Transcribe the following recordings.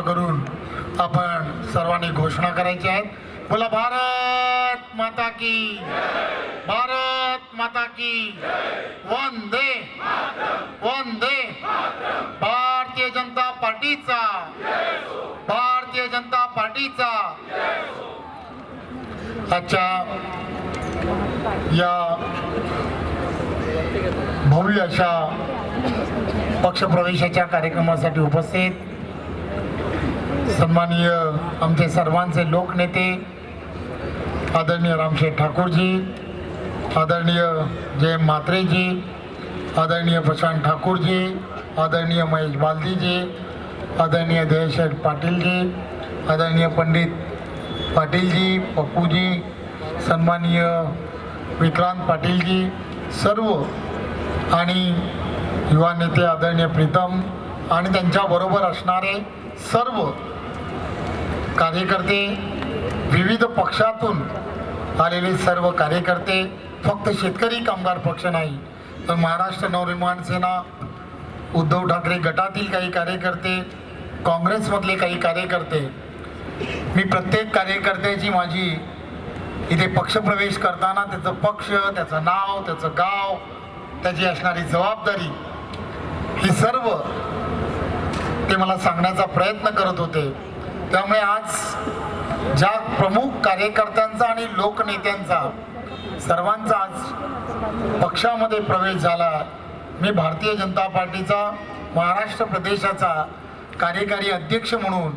करून आपण सर्वांनी घोषणा करायची आहेत. बोला भारत माता की भारत माता की वंदे वंदे भारतीय जनता पार्टीचा. भारतीय जनता पार्टीचा. आजच्या या भव्य अशा पक्षप्रवेशाच्या कार्यक्रमासाठी उपस्थित. सन्माननीय आमचे सर्वांचे लोकनेते आदरणीय रामशेठ ठाकूरजी आदरणीय जय म्हात्रेजी आदरणीय प्रशांत ठाकूरजी आदरणीय महेश बालदीजी आदरणीय दयाशेठ पाटीलजी आदरणीय पंडित पाटीलजी पप्पूजी सन्माननीय विक्रांत पाटीलजी सर्व आणि युवा नेते आदरणीय प्रीतम आणि त्यांच्याबरोबर असणारे सर्व कार्यकर्ते विविध पक्षातून आलेले सर्व कार्यकर्ते फक्त शेतकरी कामगार पक्ष नाही तर महाराष्ट्र नवनिर्माण सेना उद्धव ठाकरे गटातील काही कार्यकर्ते काँग्रेसमधले काही कार्यकर्ते मी प्रत्येक कार्यकर्त्याची माझी इथे पक्षप्रवेश करताना त्याचं पक्ष त्याचं नाव त्याचं गाव त्याची असणारी जबाबदारी ही सर्व ते मला सांगण्याचा प्रयत्न करत होते. त्यामुळे आज ज्या प्रमुख कार्यकर्त्यांचा आणि लोकनेत्यांचा सर्वांचा आज पक्षामध्ये प्रवेश झाला मी भारतीय जनता पार्टीचा महाराष्ट्र प्रदेशाचा कार्यकारी अध्यक्ष म्हणून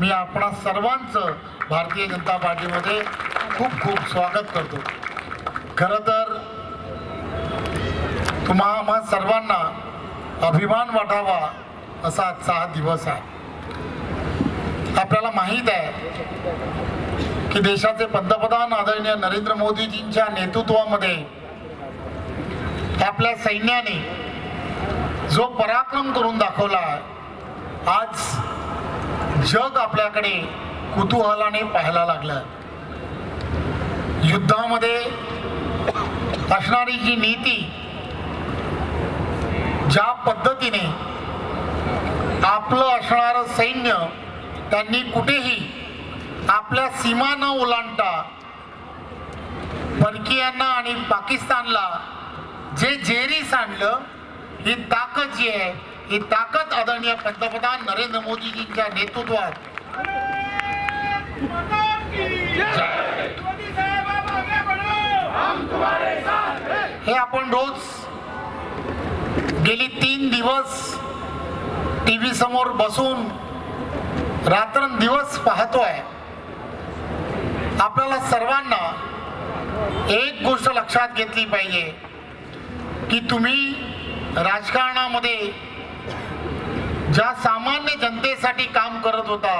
मी आपणा सर्वांचं भारतीय जनता पार्टीमध्ये खूप खूप स्वागत करतो. खरं तर तुम्हा सर्वांना अभिमान वाटावा असा आजचा हा दिवस आहे. आपल्याला माहीत आहे की देशाचे पंतप्रधान आदरणीय नरेंद्र मोदीजींच्या नेतृत्वामध्ये आपल्या सैन्याने जो पराक्रम करून दाखवला आज जग आपल्याकडे कुतूहलाने पाहायला लागलं युद्धामध्ये असणारी जी नीती ज्या पद्धतीने आपलं असणारं सैन्य त्यांनी कुठेही आपल्या सीमा न ओलांडता परकीयांना आणि पाकिस्तानला जे जेरी सांडलं ही ताकद जी आहे ही ताकद आदरणीय पंतप्रधान नरेंद्र मोदीजींच्या नेतृत्वात हे आपण रोज गेली तीन दिवस टी व्ही समोर बसून रात्रंदिवस पाहतोय. आपल्याला सर्वांना एक गोष्ट लक्षात घेतली पाहिजे की तुम्ही राजकारणामध्ये ज्या सामान्य जनतेसाठी काम करत होता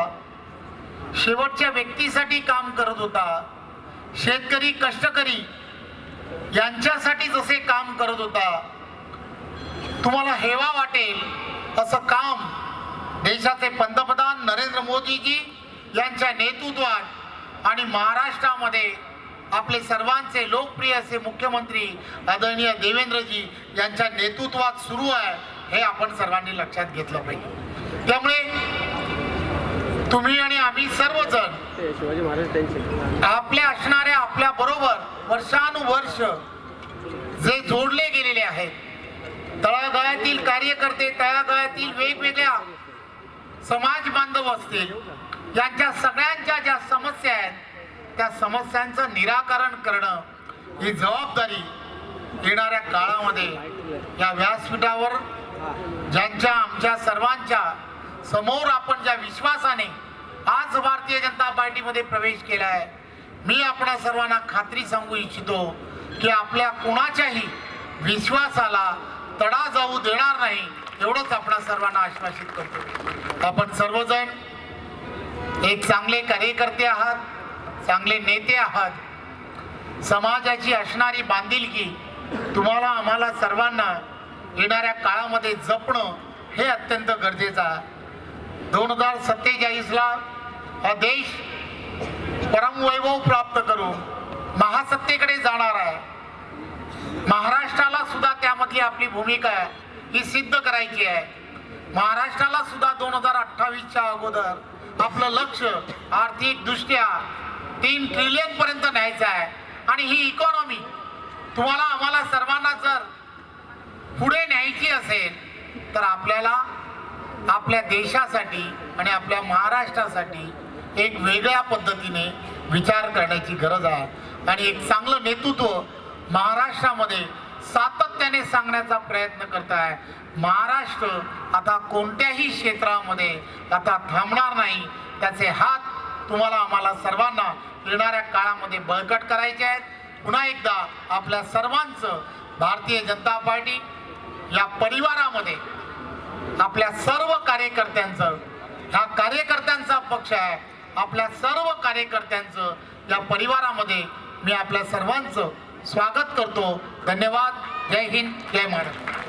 शेवटच्या व्यक्तीसाठी काम करत होता शेतकरी कष्टकरी यांच्यासाठी जसे काम करत होता तुम्हाला हेवा वाटेल असं काम देशाचे पंतप्रधान नरेंद्र मोदीजी यांच्या नेतृत्वात आणि महाराष्ट्रामध्ये आपले सर्वांचे लोकप्रिय असे मुख्यमंत्री आदरणीय देवेंद्रजी यांच्या नेतृत्वात सुरू आहे हे आपण सर्वांनी लक्षात घेतलं पाहिजे. त्यामुळे तुम्ही आणि आम्ही सर्वजण आपल्या असणाऱ्या आपल्या बरोबर वर्षानुवर्ष जे जोडले गेलेले आहेत तळागाळातील कार्यकर्ते तळागाळातील वेगवेगळ्या समाज बांधव असतील यांच्या सगळ्यांच्या ज्या समस्या आहेत त्या समस्यांचं निराकरण करणं ही जबाबदारी येणाऱ्या काळामध्ये या व्यासपीठावर ज्यांच्या आमच्या सर्वांच्या समोर आपण ज्या विश्वासाने आज भारतीय जनता पार्टीमध्ये प्रवेश केला आहे मी आपणा सर्वांना खात्री सांगू इच्छितो की आपल्या कुणाच्याही विश्वासाला तडा जाऊ देणार नाही एवढंच आपण सर्वांना आश्वासित करतो. आपण सर्वजण एक चांगले कार्यकर्ते आहात चांगले नेते आहात. समाजाची असणारी बांधिलकी तुम्हाला आम्हाला सर्वांना येणाऱ्या काळामध्ये जपणं हे अत्यंत गरजेचं आहे. दोन हजार सत्तेचाळीसला हा देश परमवैभव प्राप्त करून महासत्तेकडे जाणार आहे. महाराष्ट्र सुद्धा आपली भूमिका आहे ही सिद्ध करायची आहे. महाराष्ट्राला सुद्धा दोन हजार अठ्ठावीसच्या अगोदर आपलं लक्ष आर्थिकदृष्ट्या तीन ट्रिलियन पर्यंत न्यायचं आहे. आणि ही इकॉनॉमी तुम्हाला आम्हाला सर्वांना जर पुढे न्यायची असेल तर आपल्याला आपल्या देशासाठी आणि आपल्या महाराष्ट्रासाठी एक वेगळ्या पद्धतीने विचार करण्याची गरज आहे. आणि एक चांगलं नेतृत्व महाराष्ट्रामध्ये सात सातत्याने सांगण्याचा प्रयत्न करताय. महाराष्ट्र आता कोणत्याही क्षेत्रामध्ये आता थांबणार नाही. त्याचे हात तुम्हाला आम्हाला सर्वांना येणाऱ्या काळामध्ये बळकट करायचे आहेत. पुन्हा एकदा आपल्या सर्वांचं भारतीय जनता पार्टी या परिवारामध्ये आपल्या सर्व कार्यकर्त्यांचं हा कार्यकर्त्यांचा पक्ष आहे. आपल्या सर्व कार्यकर्त्यांचं या परिवारामध्ये मी आपल्या सर्वांचं स्वागत करतो. धन्यवाद. जय हिंद. जय महाराष्ट्र